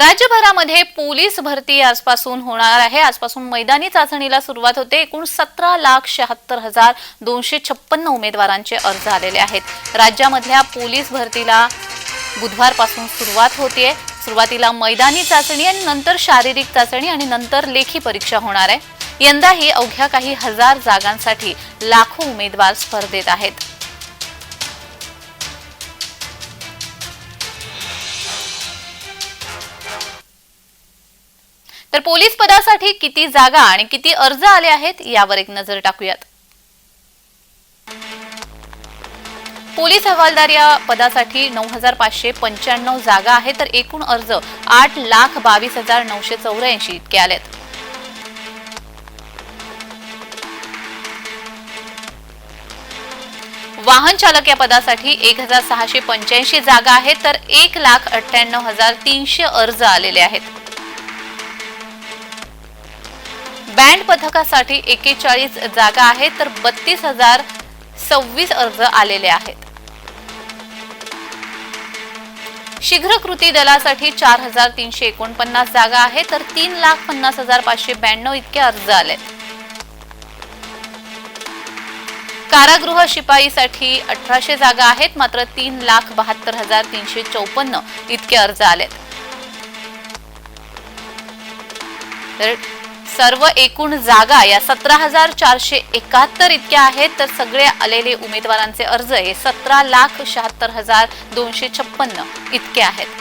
राज्यभरामध्ये police भरती आजपासून होणार आहे. आजपासून मैदानी चाचणीला सुरुवात होते. एकूण सतरा लाख शहात्तर हजार दोनशे छप्पन्न उमेदवारांचे अर्ज आलेले आहेत. राज्यामधल्या पोलीस भरतीला बुधवारपासून सुरुवात होतीये. सुरुवातीला मैदानी चाचणी आणि नंतर शारीरिक चाचणी आणि नंतर लेखी परीक्षा होणार आहे. यंदाही अवघ्या काही हजार जागांसाठी लाखो उमेदवार स्पर्धेत आहेत. तर पोलीस पदासाठी किती जागा आणि किती अर्ज आले आहेत यावर एक नजर टाकूयात. पोलीस हवालदार या पदासाठी नऊ हजार पाचशे पंच्याण्णव जागा आहेत तर एकूण अर्ज आठ लाख बावीस हजार नऊशे चौऱ्याऐंशी इतके आलेत. वाहन चालक या पदासाठी एक हजार सहाशे पंच्याऐंशी जागा आहेत तर एक लाख अठ्ठ्याण्णव हजार तीनशे अर्ज आलेले आहेत. बँड पथकासाठी एकेचाळीस जागा आहेत तर बत्तीस हजार सव्वीस अर्ज आलेले आहेत. शीघ्र कृती दलासाठी चार हजार तीनशे एकोणपन्नास जागा आहेत तर तीन लाख पन्नास हजार पाचशे ब्याण्णव इतके अर्ज आलेत कारागृह शिपाईसाठी अठराशे जागा आहेत मात्र तीन लाख बहात्तर हजार तीनशे चौपन्न इतके अर्ज आलेत. सर्व एकूण जागा या सतरा हजार चारशे एकाहत्तर इतक्या आहेत तर सगळे आलेले उमेदवारांचे अर्ज हे सतरा लाख शहात्तर हजार दोनशे छप्पन्न इतके आहेत.